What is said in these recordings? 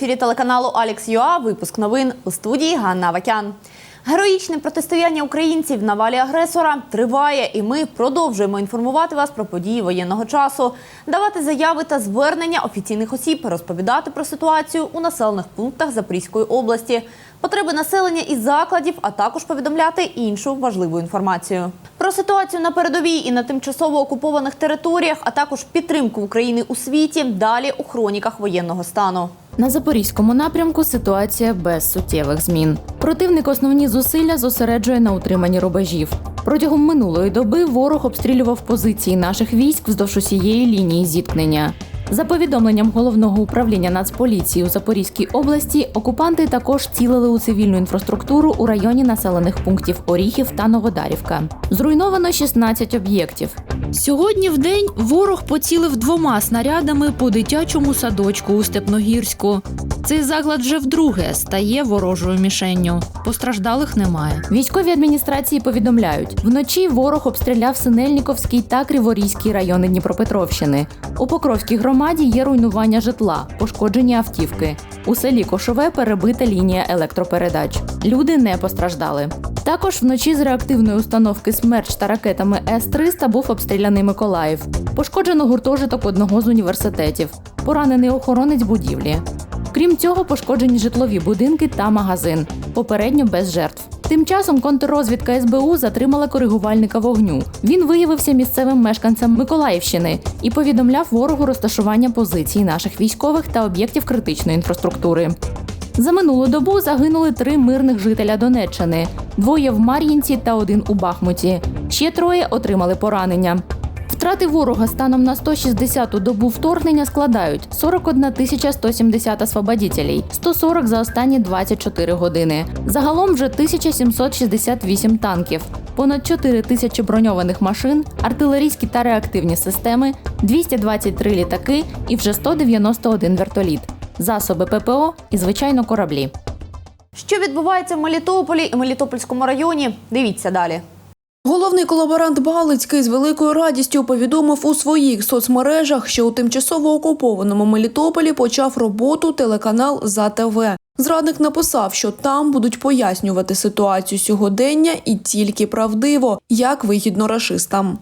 Ефірі телеканалу Алекс Юа. Випуск новин у студії Ганна Авакян. Героїчне протистояння українців на валі агресора триває, і ми продовжуємо інформувати вас про події воєнного часу, давати заяви та звернення офіційних осіб, розповідати про ситуацію у населених пунктах Запорізької області, потреби населення і закладів, а також повідомляти іншу важливу інформацію. Про ситуацію на передовій і на тимчасово окупованих територіях, а також підтримку України у світі. Далі у хроніках воєнного стану. На запорізькому напрямку ситуація без суттєвих змін. Противник основні зусилля зосереджує на утриманні рубежів. Протягом минулої доби ворог обстрілював позиції наших військ вздовж усієї лінії зіткнення. За повідомленням головного управління Нацполіції у Запорізькій області, окупанти також цілили у цивільну інфраструктуру у районі населених пунктів Оріхів та Новодарівка. Зруйновано 16 об'єктів. Сьогодні в день ворог поцілив двома снарядами по дитячому садочку у Степногірську. Цей заклад вже вдруге стає ворожою мішенню. Постраждалих немає. Військові адміністрації повідомляють, вночі ворог обстріляв Синельніковський та Криворізький райони Дніпропетровщини. У Покровській громаді є руйнування житла, пошкоджені автівки. У селі Кошове перебита лінія електропередач. Люди не постраждали. Також вночі з реактивної установки «Смерч» та ракетами С-300 був обстріляний Миколаїв. Пошкоджено гуртожиток одного з університетів. Поранений охоронець будівлі. Крім цього, пошкоджені житлові будинки та магазин. Попередньо без жертв. Тим часом контррозвідка СБУ затримала коригувальника вогню. Він виявився місцевим мешканцем Миколаївщини і повідомляв ворогу розташування позицій наших військових та об'єктів критичної інфраструктури. За минулу добу загинули три мирних жителя Донеччини: двоє в Мар'їнці та один у Бахмуті. Ще троє отримали поранення. Втрати ворога станом на 160-ту добу вторгнення складають 41 тисяча 170 освободітелей, 140 за останні 24 години. Загалом вже 1768 танків, понад 4 тисячі броньованих машин, артилерійські та реактивні системи, 223 літаки і вже 191 вертоліт, засоби ППО і звичайно кораблі. Що відбувається в Мелітополі і Мелітопольському районі? Дивіться далі. Головний колаборант Балицький з великою радістю повідомив у своїх соцмережах, що у тимчасово окупованому Мелітополі почав роботу телеканал ЗАТВ. Зрадник написав, що там будуть пояснювати ситуацію сьогодення і тільки правдиво, як вигідно рашистам.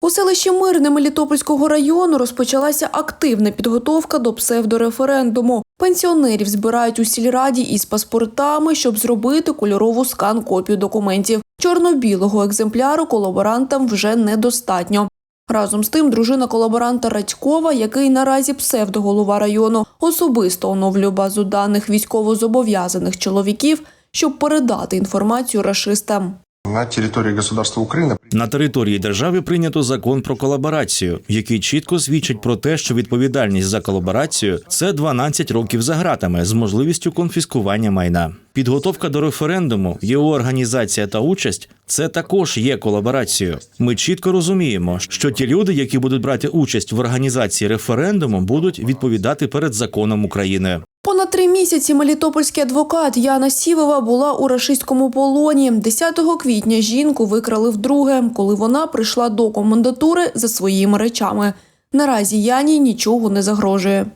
У селищі Мирне Мелітопольського району розпочалася активна підготовка до псевдореферендуму. Пенсіонерів збирають у сільраді із паспортами, щоб зробити кольорову скан копію документів. Чорно-білого екземпляру колаборантам вже недостатньо. Разом з тим, дружина колаборанта Радькова, який наразі псевдоголова району, особисто оновлює базу даних військовозобов'язаних чоловіків, щоб передати інформацію рашистам. На территории государства Украина На території держави прийнято закон про колаборацію, який чітко свідчить про те, що відповідальність за колаборацію це 12 років за ґратами з можливістю конфіскування майна. Підготовка до референдуму, його організація та участь це також є колаборацією. Ми чітко розуміємо, що ті люди, які будуть брати участь в організації референдуму, будуть відповідати перед законом України. Понад три місяці мелітопольський адвокат Яна Сівова була у рашистському полоні. 10 квітня жінку викрали вдруге, коли вона прийшла до комендатури за своїми речами. Наразі Яні нічого не загрожує.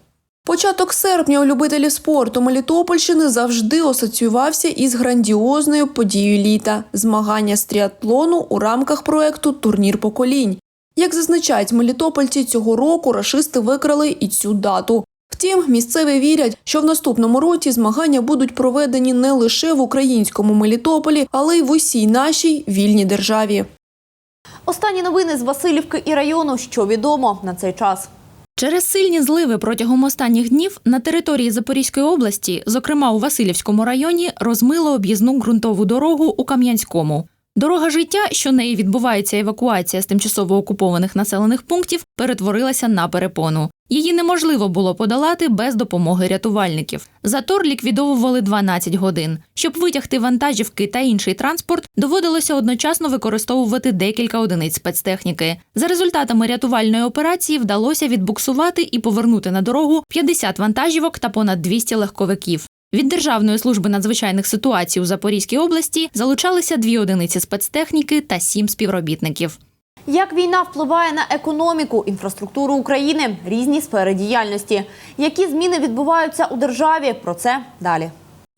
Початок серпня у любителі спорту Мелітопольщини завжди асоціювався із грандіозною подією літа змагання з тріатлону у рамках проекту Турнір поколінь. Як зазначають мелітопольці, цього року рашисти викрали і цю дату. Втім, місцеві вірять, що в наступному році змагання будуть проведені не лише в українському Мелітополі, але й в усій нашій вільній державі. Останні новини з Васильівки і району. Що відомо на цей час. Через сильні зливи протягом останніх днів на території Запорізької області, зокрема у Васильівському районі, розмило об'їзну ґрунтову дорогу у Кам'янському. Дорога життя, що неї відбувається евакуація з тимчасово окупованих населених пунктів, перетворилася на перепону. Її неможливо було подолати без допомоги рятувальників. Затор ліквідовували 12 годин. Щоб витягти вантажівки та інший транспорт, доводилося одночасно використовувати декілька одиниць спецтехніки. За результатами рятувальної операції вдалося відбуксувати і повернути на дорогу 50 вантажівок та понад 200 легковиків. Від Державної служби надзвичайних ситуацій у Запорізькій області залучалися дві одиниці спецтехніки та сім співробітників. Як війна впливає на економіку, інфраструктуру України, різні сфери діяльності, які зміни відбуваються у державі? Про це далі.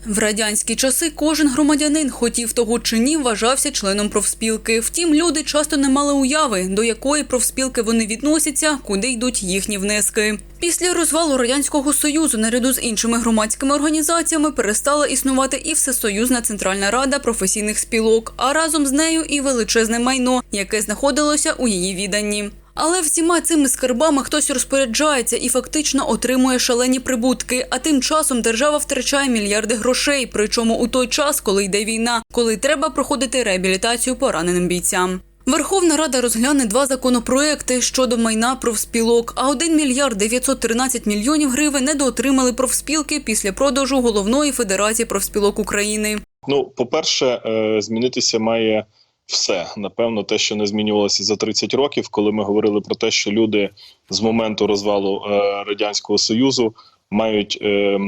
В радянські часи кожен громадянин, хотів того чи ні, вважався членом профспілки. Втім, люди часто не мали уяви, до якої профспілки вони відносяться, куди йдуть їхні внески. Після розвалу радянського союзу, наряду з іншими громадськими організаціями, перестала існувати і Всесоюзна центральна рада професійних спілок, а разом з нею і величезне майно, яке знаходилося у її віданні. Але всіма цими скарбами хтось розпоряджається і фактично отримує шалені прибутки. А тим часом держава втрачає мільярди грошей. Причому у той час, коли йде війна, коли треба проходити реабілітацію пораненим бійцям. Верховна Рада розгляне два законопроекти щодо майна профспілок, а 1 мільярд 913 мільйонів гривень недоотримали профспілки після продажу головної федерації профспілок України. Ну, по-перше, е, змінитися має все. Напевно, те, що не змінювалося за 30 років, коли ми говорили про те, що люди з моменту розвалу е, радянського союзу мають е,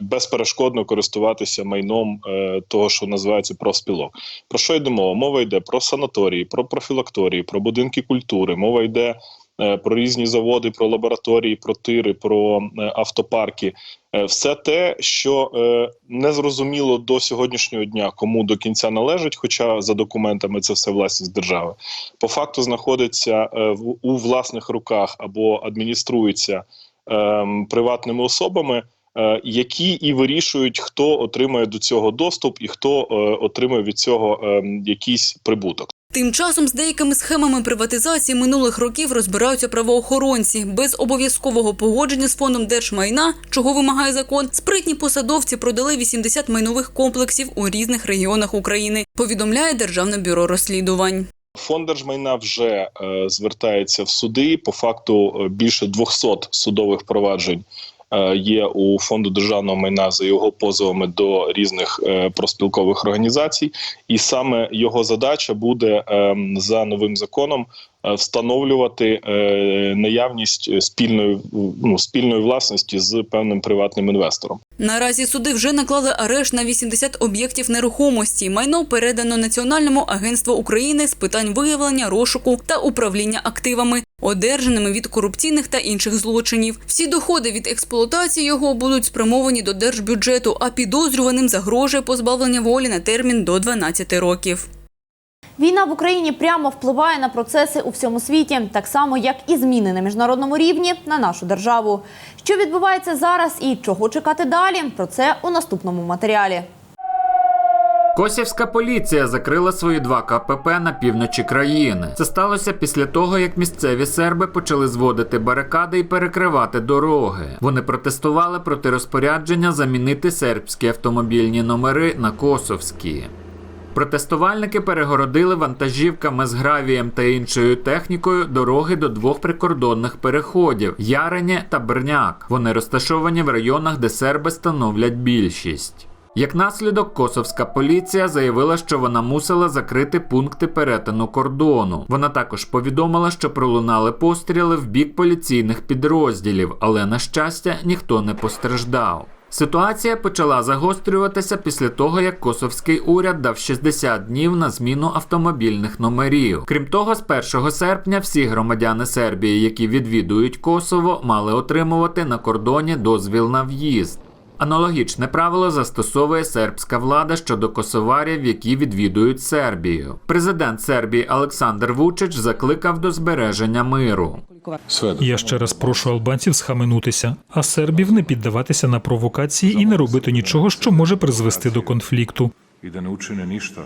безперешкодно користуватися майном е, того, що називається профспілок. Про що йде мова? Мова йде про санаторії, про профілакторії, про будинки культури. Мова йде про різні заводи, про лабораторії, про тири, про е, автопарки. Е, Все те, що е, не зрозуміло до сьогоднішнього дня, кому до кінця належить, хоча за документами це все власність держави, по факту знаходиться е, у власних руках або адмініструється ем, приватними особами, е, які і вирішують, хто отримає до цього доступ і хто е, отримує від цього ем, якийсь прибуток. Тим часом з деякими схемами приватизації минулих років розбираються правоохоронці. Без обов'язкового погодження з фондом держмайна, чого вимагає закон, спритні посадовці продали 80 майнових комплексів у різних регіонах України. Повідомляє Державне бюро розслідувань. Фонд держмайна вже е, звертається в суди. По факту е, більше 200 судових проваджень є у фонду державного майна за його позовами до різних е, проспілкових організацій, і саме його задача буде е, за новим законом е, встановлювати е, наявність спільної ну, спільної власності з певним приватним інвестором. Наразі суди вже наклали арешт на 80 об'єктів нерухомості. Майно передано Національному агентству України з питань виявлення, розшуку та управління активами, одержаними від корупційних та інших злочинів. Всі доходи від експлуатації його будуть спрямовані до держбюджету, а підозрюваним загрожує позбавлення волі на термін до 12 років. Війна в Україні прямо впливає на процеси у всьому світі, так само як і зміни на міжнародному рівні на нашу державу. Що відбувається зараз і чого чекати далі? Про це у наступному матеріалі. Косівська поліція закрила свої два КПП на півночі країни. Це сталося після того, як місцеві серби почали зводити барикади і перекривати дороги. Вони протестували проти розпорядження замінити сербські автомобільні номери на косовські. Протестувальники перегородили вантажівками з гравієм та іншою технікою дороги до двох прикордонних переходів Яреня та Берняк. Вони розташовані в районах, де серби становлять більшість. Як наслідок, косовська поліція заявила, що вона мусила закрити пункти перетину кордону. Вона також повідомила, що пролунали постріли в бік поліційних підрозділів, але на щастя ніхто не постраждав. Ситуація почала загострюватися після того, як косовський уряд дав 60 днів на зміну автомобільних номерів. Крім того, з 1 серпня всі громадяни Сербії, які відвідують Косово, мали отримувати на кордоні дозвіл на в'їзд. Аналогічне правило застосовує сербська влада щодо косоварів, які відвідують Сербію. Президент Сербії Олександр Вучич закликав до збереження миру. Я ще раз прошу албанців схаменутися, а сербів не піддаватися на провокації і не робити нічого, що може призвести до конфлікту. І да не učine ništa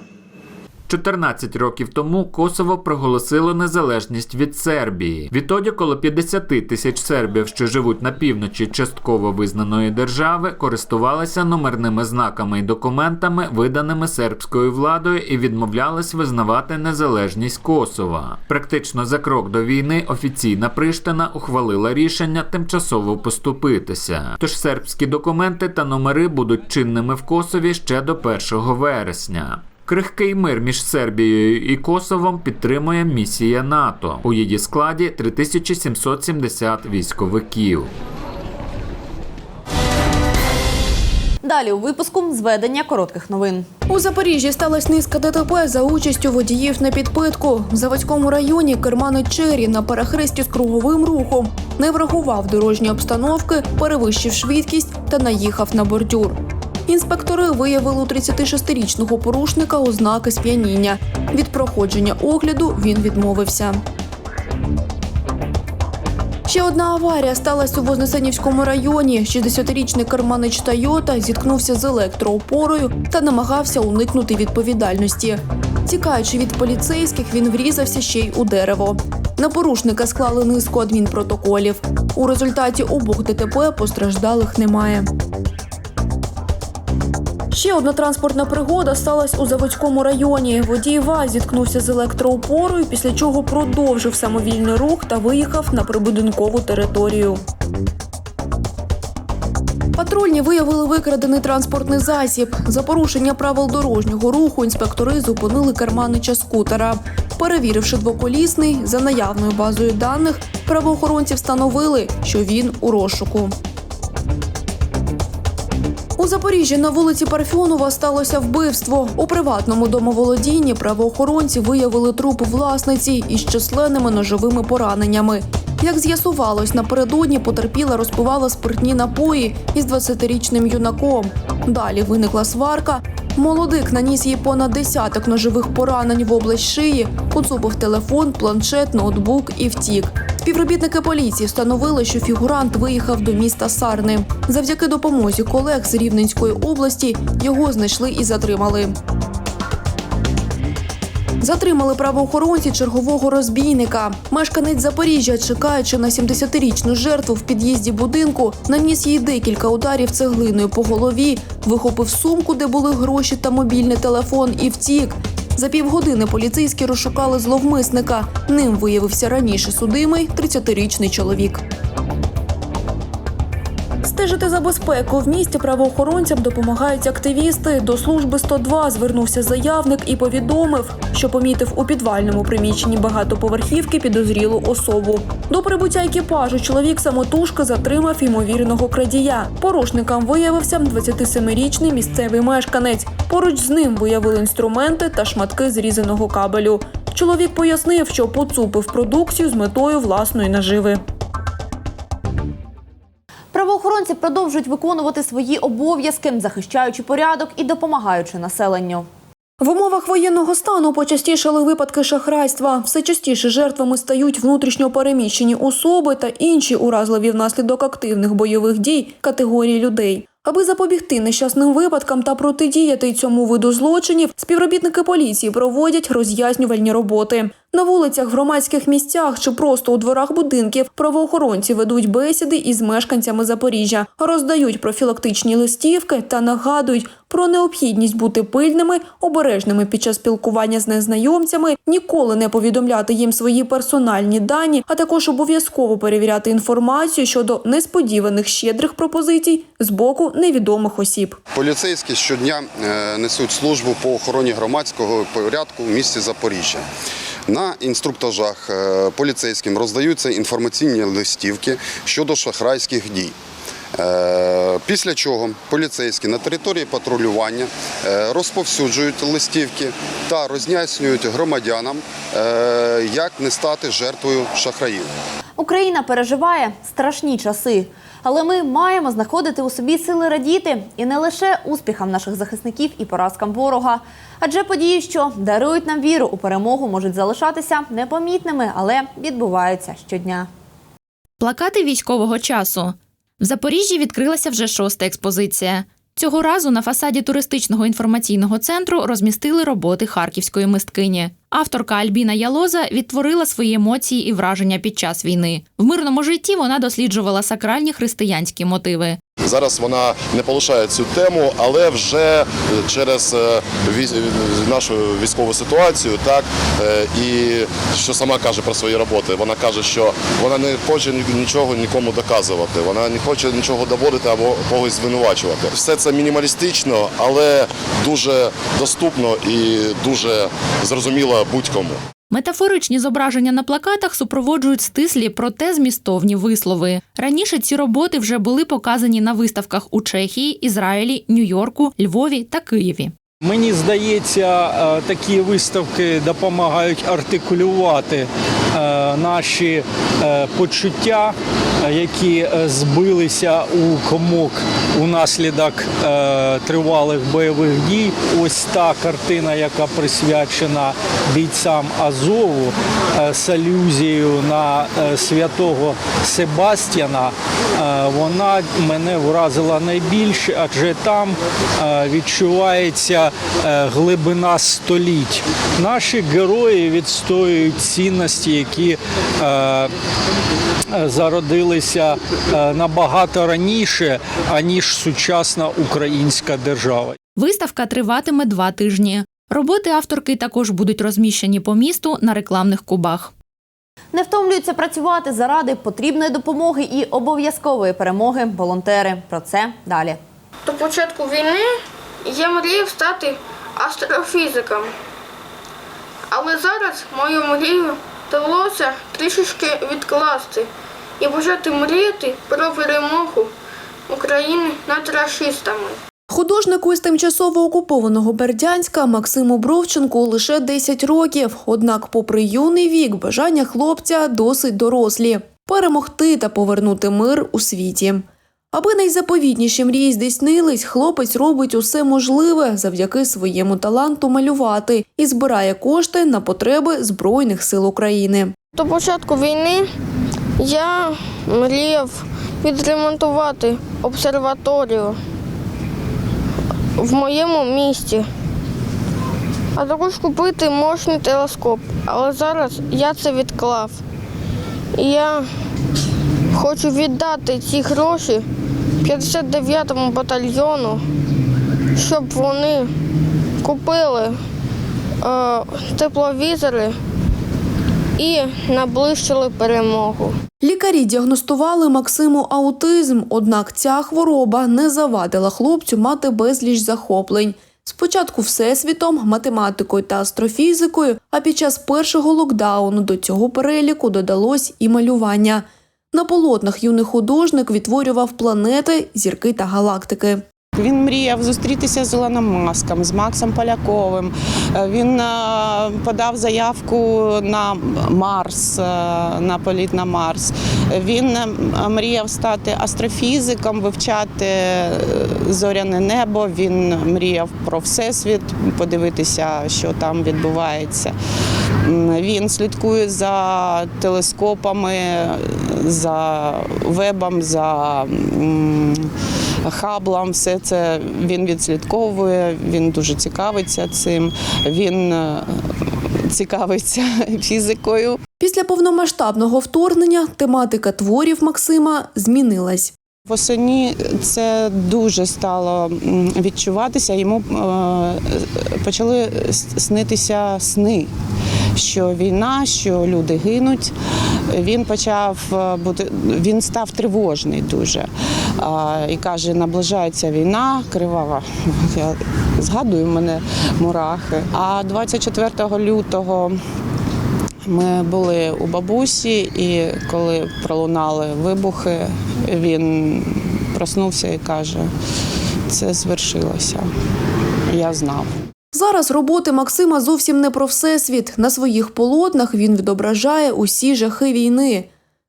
14 років тому Косово проголосило незалежність від Сербії. Відтоді коло 50 тисяч сербів, що живуть на півночі частково визнаної держави, користувалися номерними знаками і документами, виданими сербською владою, і відмовлялись визнавати незалежність Косова. Практично за крок до війни офіційна Приштина ухвалила рішення тимчасово поступитися. Тож сербські документи та номери будуть чинними в Косові ще до 1 вересня. Крихкий мир між Сербією і Косовом підтримує місія НАТО. У її складі 3770 військовиків. Далі у випуску зведення коротких новин. У Запоріжжі сталася низка ДТП за участю водіїв на підпитку. В Заводському районі керманець Чері на перехресті з круговим рухом не врахував дорожні обстановки, перевищив швидкість та наїхав на бордюр. Інспектори виявили у 36-річного порушника ознаки сп'яніння. Від проходження огляду він відмовився. Ще одна аварія сталася у Вознесенівському районі. 60-річний керманич Тойота зіткнувся з електроопорою та намагався уникнути відповідальності. Тікаючи від поліцейських, він врізався ще й у дерево. На порушника склали низку адмінпротоколів. У результаті обох ДТП постраждалих немає. Ще одна транспортна пригода сталася у Заводському районі. Водій ВАЗ зіткнувся з електроопорою, після чого продовжив самовільний рух та виїхав на прибудинкову територію. Патрульні виявили викрадений транспортний засіб. За порушення правил дорожнього руху інспектори зупинили керманича скутера. Перевіривши двоколісний за наявною базою даних, правоохоронці встановили, що він у розшуку. Запоріжжі на вулиці Парфьонова сталося вбивство. У приватному домоволодінні правоохоронці виявили труп власниці із численними ножовими пораненнями. Як з'ясувалось, напередодні потерпіла розпивала спиртні напої із 20-річним юнаком. Далі виникла сварка. Молодик наніс їй понад десяток ножових поранень в область шиї, поцупив телефон, планшет, ноутбук і втік. Співробітники поліції встановили, що фігурант виїхав до міста Сарни. Завдяки допомозі колег з Рівненської області його знайшли і затримали. Затримали правоохоронці чергового розбійника. Мешканець Запоріжжя, чекаючи на 70-річну жертву в під'їзді будинку, наніс їй декілька ударів цеглиною по голові, вихопив сумку, де були гроші та мобільний телефон, і втік. За півгодини поліцейські розшукали зловмисника. Ним виявився раніше судимий 30-річний чоловік. Стежити за безпеку в місті правоохоронцям допомагають активісти. До служби 102 звернувся заявник і повідомив, що помітив у підвальному приміщенні багатоповерхівки підозрілу особу. До прибуття екіпажу чоловік самотужки затримав ймовірного крадія. Порушником виявився 27-річний місцевий мешканець. Поруч з ним виявили інструменти та шматки зрізаного кабелю. Чоловік пояснив, що поцупив продукцію з метою власної наживи. Правоохоронці продовжують виконувати свої обов'язки, захищаючи порядок і допомагаючи населенню. В умовах воєнного стану почастішали випадки шахрайства. Все частіше жертвами стають внутрішньо переміщені особи та інші уразливі внаслідок активних бойових дій категорії людей. Аби запобігти нещасним випадкам та протидіяти цьому виду злочинів, співробітники поліції проводять роз'яснювальні роботи. На вулицях, громадських місцях чи просто у дворах будинків правоохоронці ведуть бесіди із мешканцями Запоріжжя, роздають профілактичні листівки та нагадують про необхідність бути пильними, обережними під час спілкування з незнайомцями, ніколи не повідомляти їм свої персональні дані, а також обов'язково перевіряти інформацію щодо несподіваних щедрих пропозицій з боку невідомих осіб. Поліцейські щодня е, несуть службу по охороні громадського порядку в місті Запоріжжя. На інструктажах е, поліцейським роздаються інформаційні листівки щодо шахрайських дій. Е, Після чого поліцейські на території патрулювання е, розповсюджують листівки та роз'яснюють громадянам, як не стати жертвою шахраїв. Україна переживає страшні часи, але ми маємо знаходити у собі сили радіти і не лише успіхам наших захисників і поразкам ворога. Адже події, що дарують нам віру у перемогу, можуть залишатися непомітними, але відбуваються щодня. Плакати військового часу. В Запоріжжі відкрилася вже шоста експозиція. Цього разу на фасаді туристичного інформаційного центру розмістили роботи харківської мисткині. Авторка Альбіна Ялоза відтворила свої емоції і враження під час війни. В мирному житті вона досліджувала сакральні християнські мотиви. Зараз вона не полишає цю тему, але вже через е, нашу військову ситуацію, так е, і що сама каже про свої роботи. Вона каже, що вона не хоче нічого нікому доказувати, вона не хоче нічого доводити або когось звинувачувати. Все це мінімалістично, але дуже доступно і дуже зрозуміло будь-кому. Метафоричні зображення на плакатах супроводжують стислі, проте змістовні вислови. Раніше ці роботи вже були показані на виставках у Чехії, Ізраїлі, Нью-Йорку, Львові та Києві. Мені здається, е, такі виставки допомагають артикулювати е, наші е, почуття, які е, збилися у комок унаслідок е, тривалих бойових дій. Ось та картина, яка присвячена бійцям Азову е, з алюзією на святого Себастьяна, вона мене вразила найбільше, адже там відчувається глибина століть. Наші герої відстоюють цінності, які е, е, е, набагато раніше, аніж сучасна українська держава. Виставка триватиме два тижні. Роботи авторки також будуть розміщені по місту на рекламних кубах. Не втомлюються працювати заради потрібної допомоги і обов'язкової перемоги волонтери. Про це далі. До початку війни я мріяв стати астрофізиком. Але зараз мою мрію довелося трішечки відкласти і почати мріяти про перемогу України над рашистами. Художнику із тимчасово окупованого Бердянська Максиму Бровченку лише 10 років. Однак, попри юний вік, бажання хлопця досить дорослі перемогти та повернути мир у світі. Аби найзаповітніші мрії здійснились, хлопець робить усе можливе завдяки своєму таланту малювати і збирає кошти на потреби Збройних сил України. До початку війни я мріяв відремонтувати обсерваторію в моєму місті, а також купити мощний телескоп. Але зараз я це відклав. І я хочу віддати ці гроші 59-му батальйону, щоб вони купили е, тепловізори і наближили перемогу. Лікарі діагностували Максиму аутизм, однак ця хвороба не завадила хлопцю мати безліч захоплень. Спочатку всесвітом, математикою та астрофізикою, а під час першого локдауну до цього переліку додалось і малювання. На полотнах юний художник відтворював планети, зірки та галактики. Він мріяв зустрітися з Ілоном Маском, з Максом Поляковим. Е, Він е, подав заявку на Марс, е, на політ на Марс. Він мріяв стати астрофізиком, вивчати зоряне небо. Він мріяв про всесвіт, подивитися, що там відбувається. Він слідкує за телескопами, за вебом, за м, хаблом. Все це він відслідковує, він дуже цікавиться цим. Він е, цікавиться фізикою. Після повномасштабного вторгнення тематика творів Максима змінилась. Восені це дуже стало відчуватися. Йому е, почали снитися сни, що війна, що люди гинуть. Він почав е, бути, він став тривожний дуже і каже: наближається війна, кривава. Я згадую мене мурахи. А 24 лютого. Ми були у бабусі, і коли пролунали вибухи, він проснувся і каже: це звершилося. Я знав. Зараз роботи Максима зовсім не про всесвіт. На своїх полотнах він відображає усі жахи війни.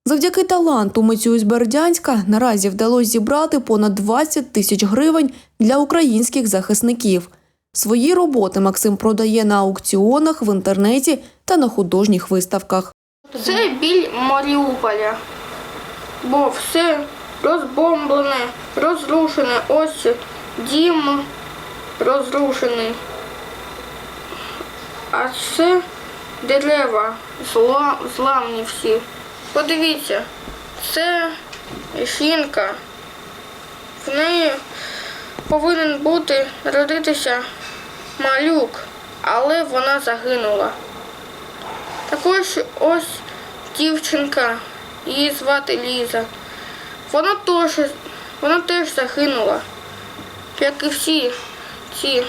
Завдяки таланту митцю Бердянська наразі вдалося зібрати понад 20 тисяч гривень для українських захисників. Свої роботи Максим продає на аукціонах в інтернеті та на художніх виставках. Це біль Маріуполя, бо все розбомблене, розрушене. Ось дім розрушений. А це дерева зла, зламні всі. Подивіться, це жінка. В неї повинен бути родитися малюк, але вона загинула. Також ось дівчинка, її звати Ліза. Вона теж, вона теж загинула, як і всі ці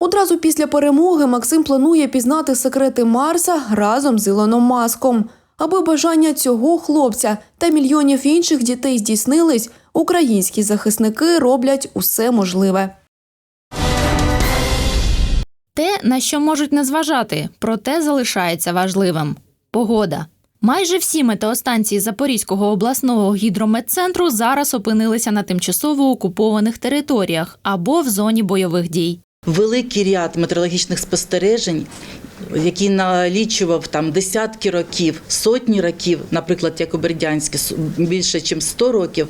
Одразу після перемоги Максим планує пізнати секрети Марса разом з Ілоном Маском. Аби бажання цього хлопця та мільйонів інших дітей здійснились, українські захисники роблять усе можливе. Те, на що можуть не зважати, проте залишається важливим погода. Майже всі метеостанції Запорізького обласного гідрометцентру зараз опинилися на тимчасово окупованих територіях або в зоні бойових дій. великий ряд метеорологічних спостережень, який налічував там десятки років, сотні років, наприклад, як у Бердянську, с- більше ніж 100 років,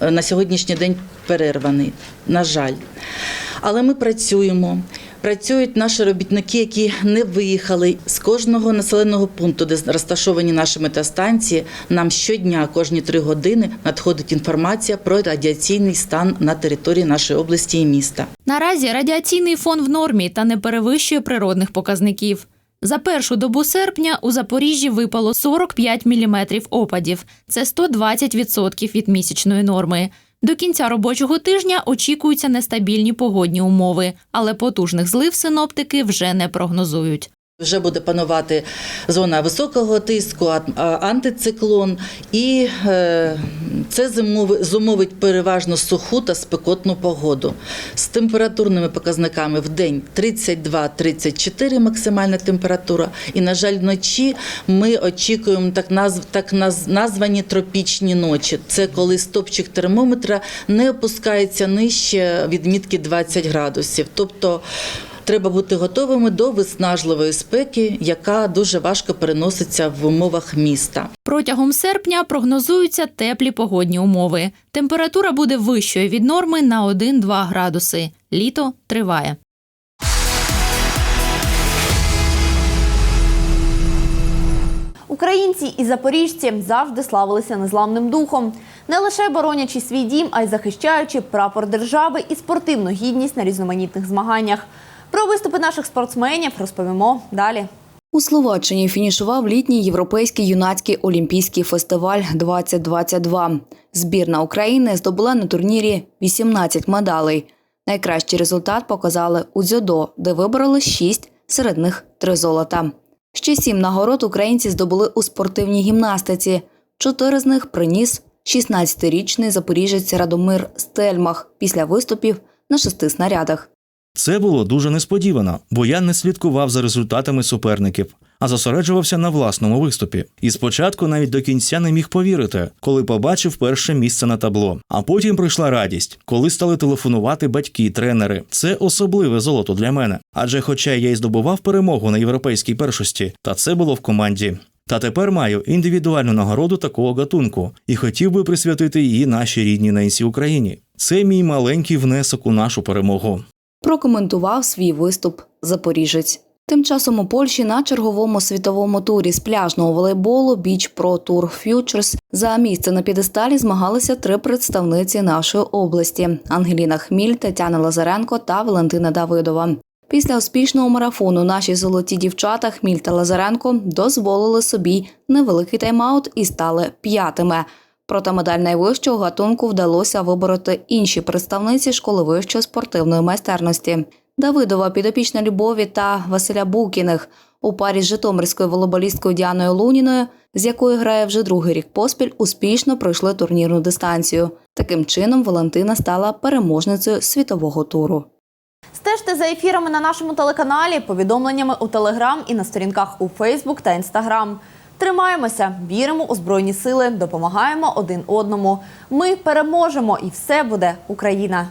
е, на сьогоднішній день перерваний. На жаль. Але ми працюємо. Працюють наші робітники, які не виїхали з кожного населеного пункту, де розташовані наші метеостанції. Нам щодня, кожні три години, надходить інформація про радіаційний стан на території нашої області і міста. Наразі радіаційний фон в нормі та не перевищує природних показників. За першу добу серпня у Запоріжжі випало 45 мм опадів. Це 120% від місячної норми. До кінця робочого тижня очікуються нестабільні погодні умови, але потужних злив синоптики вже не прогнозують. Вже буде панувати зона високого тиску, антициклон, і е, це зумови- зумовить переважно суху та спекотну погоду з температурними показниками в день 32-34 максимальна температура. І, на жаль, вночі ми очікуємо так, назв, так наз, названі тропічні ночі. Це коли стопчик термометра не опускається нижче відмітки 20 градусів. Тобто Треба бути готовими до виснажливої спеки, яка дуже важко переноситься в умовах міста. Протягом серпня прогнозуються теплі погодні умови. Температура буде вищою від норми на 1-2 градуси. Літо триває. Українці і запоріжці завжди славилися незламним духом, не лише боронячи свій дім, а й захищаючи прапор держави і спортивну гідність на різноманітних змаганнях. Про виступи наших спортсменів розповімо далі. У Словаччині фінішував літній європейський юнацький олімпійський фестиваль 2022. Збірна України здобула на турнірі 18 медалей. Найкращий результат показали у дзюдо, де вибороли 6, серед них 3 золота. Ще сім нагород українці здобули у спортивній гімнастиці. Чотири з них приніс 16-річний запоріжець Радомир Стельмах після виступів на шести снарядах. Це було дуже несподівано, бо я не слідкував за результатами суперників, а зосереджувався на власному виступі. І спочатку навіть до кінця не міг повірити, коли побачив перше місце на табло. А потім прийшла радість, коли стали телефонувати батьки, тренери. Це особливе золото для мене. Адже, хоча я й здобував перемогу на європейській першості, та це було в команді. Та тепер маю індивідуальну нагороду такого гатунку і хотів би присвятити її нашій рідній ненці Україні. Це мій маленький внесок у нашу перемогу. Прокоментував свій виступ запоріжець. Тим часом у Польщі на черговому світовому турі з пляжного волейболу Beach Pro Tour Futures за місце на підесталі змагалися три представниці нашої області: Ангеліна Хміль, Тетяна Лазаренко та Валентина Давидова. Після успішного марафону наші золоті дівчата Хміль та Лазаренко дозволили собі невеликий тайм-аут і стали п'ятими. Проте медаль найвищого гатунку вдалося вибороти інші представниці школи вищої спортивної майстерності. Давидова, підопічна Любові та Василя Букіних у парі з житомирською волейболісткою Діаною Луніною, з якою грає вже другий рік поспіль, успішно пройшли турнірну дистанцію. Таким чином, Валентина стала переможницею світового туру. Стежте за ефірами на нашому телеканалі, повідомленнями у Телеграм і на сторінках у Фейсбук та Інстаграм. Тримаємося, віримо у збройні сили, допомагаємо один одному. Ми переможемо, і все буде Україна.